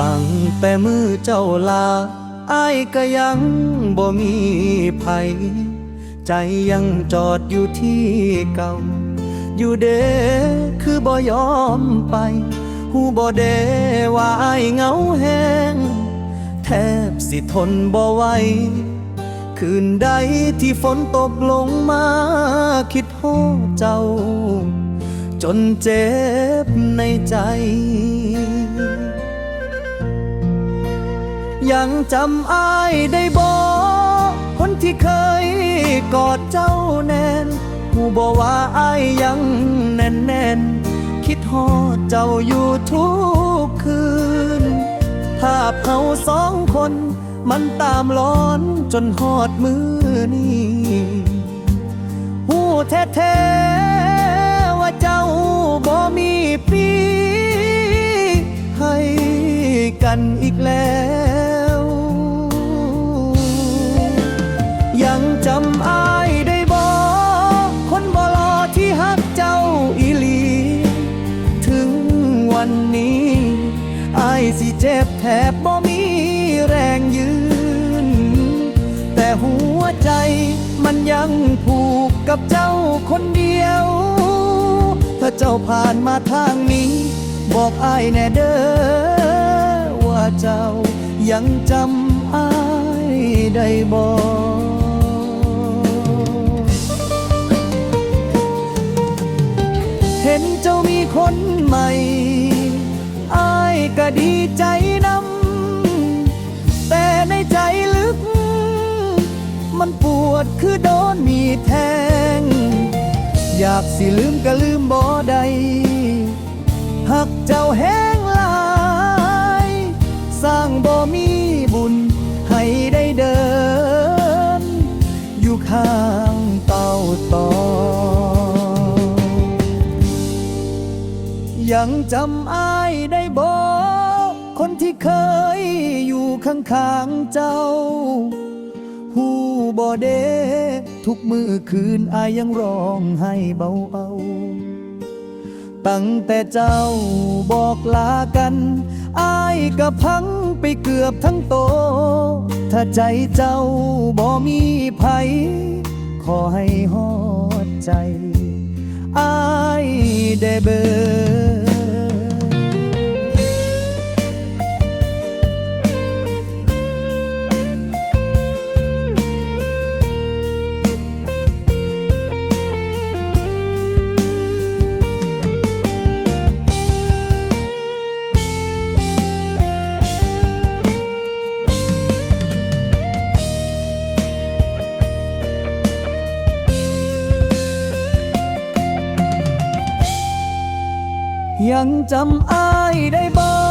ตั้งแต่มือเจ้าลาอายก็ยังบ่มีภัยใจยังจอดอยู่ที่เก่า อยู่เด้คือบ่ยอมไป หูบ่เด้ว่าอายเหงาแหงแทบสิทนบ่ไหวคืนใดที่ฝนตกลงมา คิดโทษเจ้า จนเจ็บในใจ ยังจำอายได้บ่คนที่เคยกอดเจ้าแน่นหูบอกว่าอายยังแน่นแน่นคิดฮอดเจ้าอยู่ทุกคืน ภาพเขาสองคนมันตามร้อนจนหอดมือนี้หูแท้ๆว่าเจ้าบ่มีปีให้กันอีกแล้ว เจ็บแทบบ่มีแรงยืน แต่หัวใจมันยังผูกกับเจ้าคนเดียว ถ้าเจ้าผ่านมาทางนี้ บอกอายแน่เด้อว่าเจ้ายังจำอายได้บ่เห็นเจ้ามีคนใหม่อา ก็ดีใจนำแต่ในใจลึก มันปวดคือโดนมีแทง อยากสิลืมก็ลืมบ่ได้หักเจ้าแห้งหลาย สร้างบ่มีบุญให้ได้เดิน อยู่ข้างเต้าตอยังจำอายได้บ่ ที่เคยอยู่ข้างๆเจ้า หูบ่เดทุกมือคืนอายยังร้องให้เบาเอาตั้งแต่เจ้าบอกลากันอายก็พังไปเกือบทั้งโต ถ้าใจเจ้าบ่มีภัยขอให้ฮอดใจอายได้เบอ ยังจำอายได้บ่